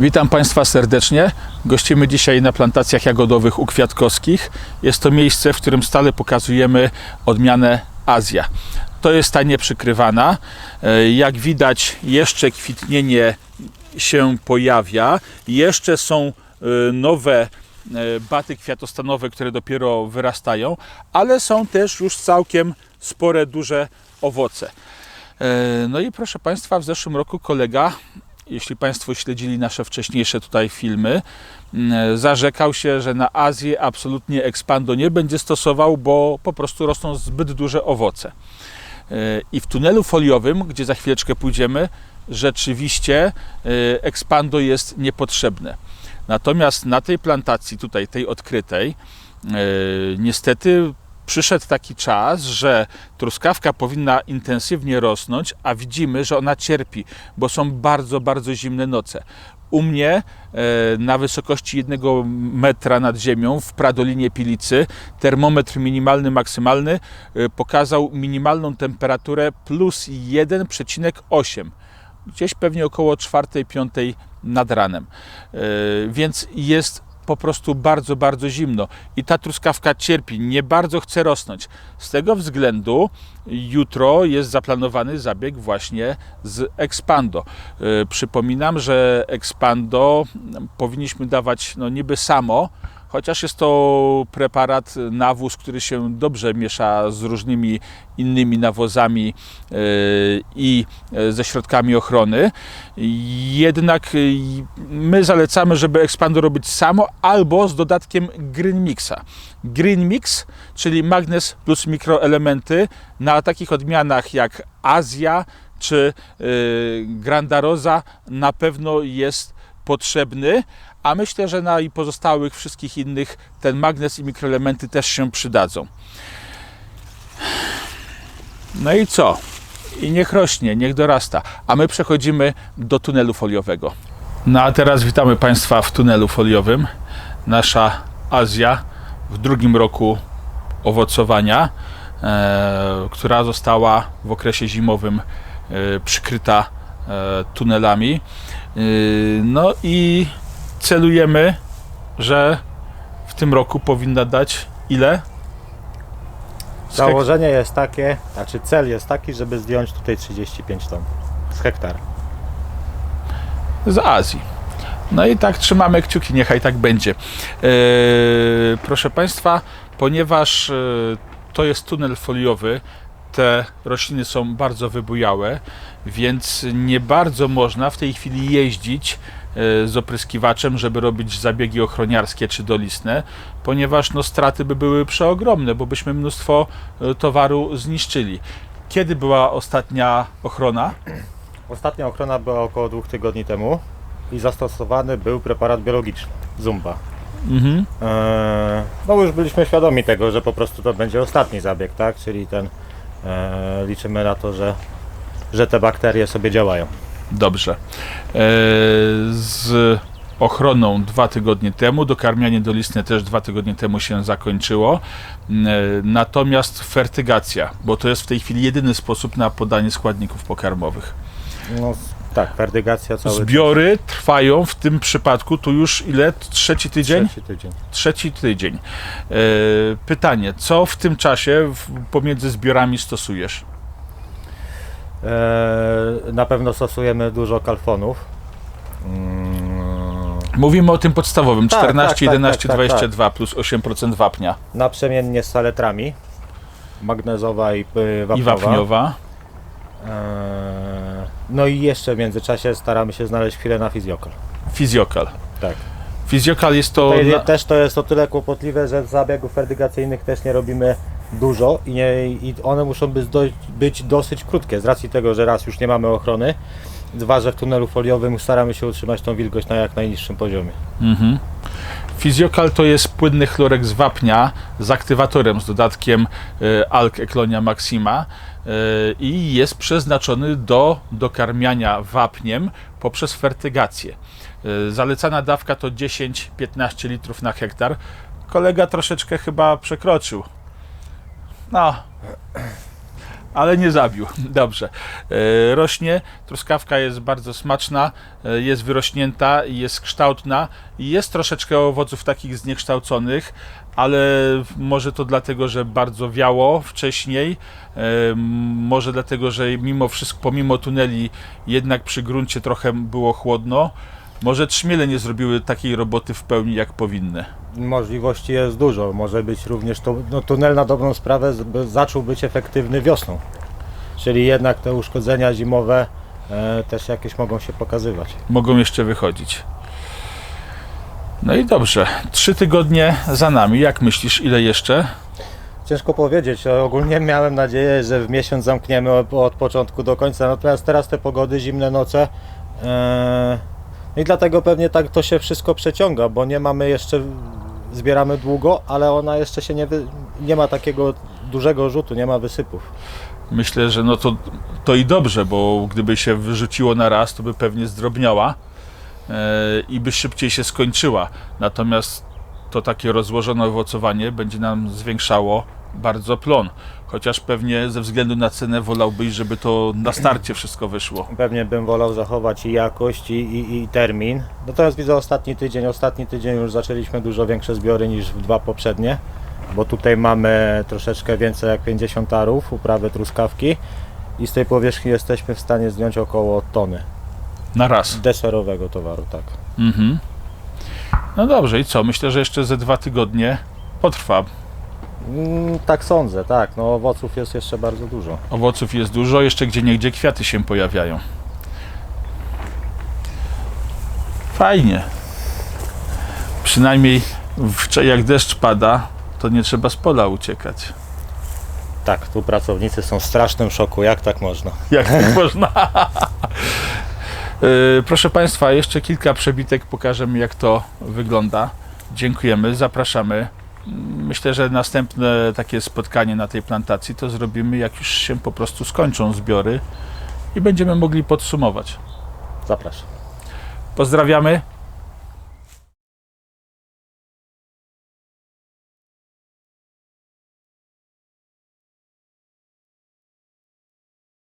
Witam Państwa serdecznie. Gościmy dzisiaj na plantacjach jagodowych u Kwiatkowskich. Jest to miejsce, w którym stale pokazujemy odmianę Azja. To jest ta nieprzykrywana. E, Jak widać, jeszcze kwitnienie się pojawia. Jeszcze są e, nowe e, baty kwiatostanowe, które dopiero wyrastają, ale są też już całkiem spore, duże owoce. No i proszę Państwa, w zeszłym roku kolega, jeśli Państwo śledzili nasze wcześniejsze tutaj filmy, mm, zarzekał się, że na Azję absolutnie Expando nie będzie stosował, bo po prostu rosną zbyt duże owoce. E, I w tunelu foliowym, gdzie za chwileczkę pójdziemy, rzeczywiście e, Expando jest niepotrzebne. Natomiast na tej plantacji, tutaj tej odkrytej, e, niestety przyszedł taki czas, że truskawka powinna intensywnie rosnąć, a widzimy, że ona cierpi, bo są bardzo, bardzo zimne noce. U mnie e, na wysokości jednego metra nad ziemią w Pradolinie Pilicy termometr minimalny, maksymalny e, pokazał minimalną temperaturę plus 1,8 gdzieś pewnie około 4-5 nad ranem. E, Więc jest po prostu bardzo, bardzo zimno i ta truskawka cierpi, nie bardzo chce rosnąć. Z tego względu jutro jest zaplanowany zabieg właśnie z Expando. E, Przypominam, że Expando powinniśmy dawać no niby samo, chociaż jest to preparat, nawóz, który się dobrze miesza z różnymi innymi nawozami e, i e, ze środkami ochrony. Jednak e, my zalecamy, żeby Expando robić samo albo z dodatkiem Green Mixa. Green Mix, czyli magnes plus mikroelementy na takich odmianach jak Azja czy Granda Rosa na pewno jest potrzebny, a myślę, że na i pozostałych wszystkich innych ten magnes i mikroelementy też się przydadzą. No i co? I niech rośnie, niech dorasta. A my przechodzimy do tunelu foliowego. No a teraz witamy Państwa w tunelu foliowym. Nasza Azja w drugim roku owocowania, e, która została w okresie zimowym e, przykryta e, tunelami. E, no i celujemy, że w tym roku powinna dać ile? Z Założenie jest takie, znaczy cel jest taki, żeby zdjąć tutaj 35 ton z hektara. z Azji. No i tak trzymamy kciuki, niechaj tak będzie. E, proszę Państwa, ponieważ e, to jest tunel foliowy, te rośliny są bardzo wybujałe, więc nie bardzo można w tej chwili jeździć e, z opryskiwaczem, żeby robić zabiegi ochroniarskie czy dolistne, ponieważ no, straty by były przeogromne, bo byśmy mnóstwo e, towaru zniszczyli. Kiedy była ostatnia ochrona? Ostatnia ochrona była około dwóch tygodni temu i zastosowany był preparat biologiczny, Zumba. Mhm. Eee, no już byliśmy świadomi tego, że po prostu to będzie ostatni zabieg, tak? Czyli ten liczymy na to, że, że te bakterie sobie działają. Dobrze. E, Z ochroną dwa tygodnie temu, dokarmianie dolistne też dwa tygodnie temu się zakończyło. E, Natomiast fertygacja, bo to jest w tej chwili jedyny sposób na podanie składników pokarmowych. No tak, fertygacja cały Zbiory trwają w tym przypadku tu już ile? Trzeci tydzień? trzeci tydzień. Trzeci tydzień. E, Pytanie, co w tym czasie w- pomiędzy zbiorami stosujesz? Eee, na pewno stosujemy dużo kalfonów. Mm, Mówimy o tym podstawowym, Tak, 14, tak, tak, 11, tak, tak, 22 plus 8% wapnia naprzemiennie z saletrami. Magnezowa i y, wapnowa. i wapniowa. Eee, No i jeszcze w międzyczasie staramy się znaleźć chwilę na fizjokal. Fizjokal. Tak. Fizjokal jest to. Na... Też to jest o tyle kłopotliwe, że zabiegów fertygacyjnych też nie robimy dużo i, nie, i one muszą być, do, być dosyć krótkie z racji tego, że raz już nie mamy ochrony, dwa, że w tunelu foliowym staramy się utrzymać tą wilgoć na jak najniższym poziomie. Mhm. Fizjokal to jest płynny chlorek z wapnia z aktywatorem, z dodatkiem e, Alk Eclonia Maxima e, i jest przeznaczony do dokarmiania wapniem poprzez fertygację. E, Zalecana dawka to 10-15 litrów na hektar. Kolega troszeczkę chyba przekroczył. No, ale nie zabił. Dobrze. E, Rośnie, truskawka jest bardzo smaczna, e, jest wyrośnięta, jest kształtna jest troszeczkę owoców takich zniekształconych, ale może to dlatego, że bardzo wiało wcześniej, e, może dlatego, że mimo wszystko, pomimo tuneli jednak przy gruncie trochę było chłodno. Może trzmiele nie zrobiły takiej roboty w pełni jak powinny. Możliwości jest dużo. Może być również to, no, tunel na dobrą sprawę z- zaczął być efektywny wiosną. Czyli jednak te uszkodzenia zimowe e, też jakieś mogą się pokazywać. mogą jeszcze wychodzić. No i dobrze, trzy tygodnie za nami. Jak myślisz, ile jeszcze? Ciężko powiedzieć. Ogólnie miałem nadzieję, że w miesiąc zamkniemy od, od początku do końca. Natomiast teraz te pogody, zimne noce. E, I dlatego pewnie tak to się wszystko przeciąga, bo nie mamy jeszcze, zbieramy długo, ale ona jeszcze się nie, wy, nie ma takiego dużego rzutu, nie ma wysypów. Myślę, że no to, to i dobrze, bo gdyby się wyrzuciło na raz, to by pewnie zdrobniała e, i by szybciej się skończyła. Natomiast to takie rozłożone owocowanie będzie nam zwiększało bardzo plon. Chociaż pewnie ze względu na cenę wolałbyś, żeby to na starcie wszystko wyszło. Pewnie bym wolał zachować i jakość, i, i, i termin. Natomiast widzę ostatni tydzień. Ostatni tydzień już zaczęliśmy dużo większe zbiory niż w dwa poprzednie, bo tutaj mamy troszeczkę więcej jak 50 arów uprawy truskawki i z tej powierzchni jesteśmy w stanie zdjąć około tony Na raz. deserowego towaru, tak. Mhm. No dobrze, i co? Myślę, że jeszcze ze dwa tygodnie potrwa. Mm, tak sądzę, tak. No owoców jest jeszcze bardzo dużo. Owoców jest dużo, jeszcze gdzie niegdzie kwiaty się pojawiają. Fajnie. Przynajmniej w, jak deszcz pada, to nie trzeba z pola uciekać. Tak, tu pracownicy są w strasznym szoku. Jak tak można? Jak tak można? Yy, Proszę Państwa, jeszcze kilka przebitek pokażemy, jak to wygląda. Dziękujemy, zapraszamy. Myślę, że następne takie spotkanie na tej plantacji to zrobimy, jak już się po prostu skończą zbiory i będziemy mogli podsumować. Zapraszam. Pozdrawiamy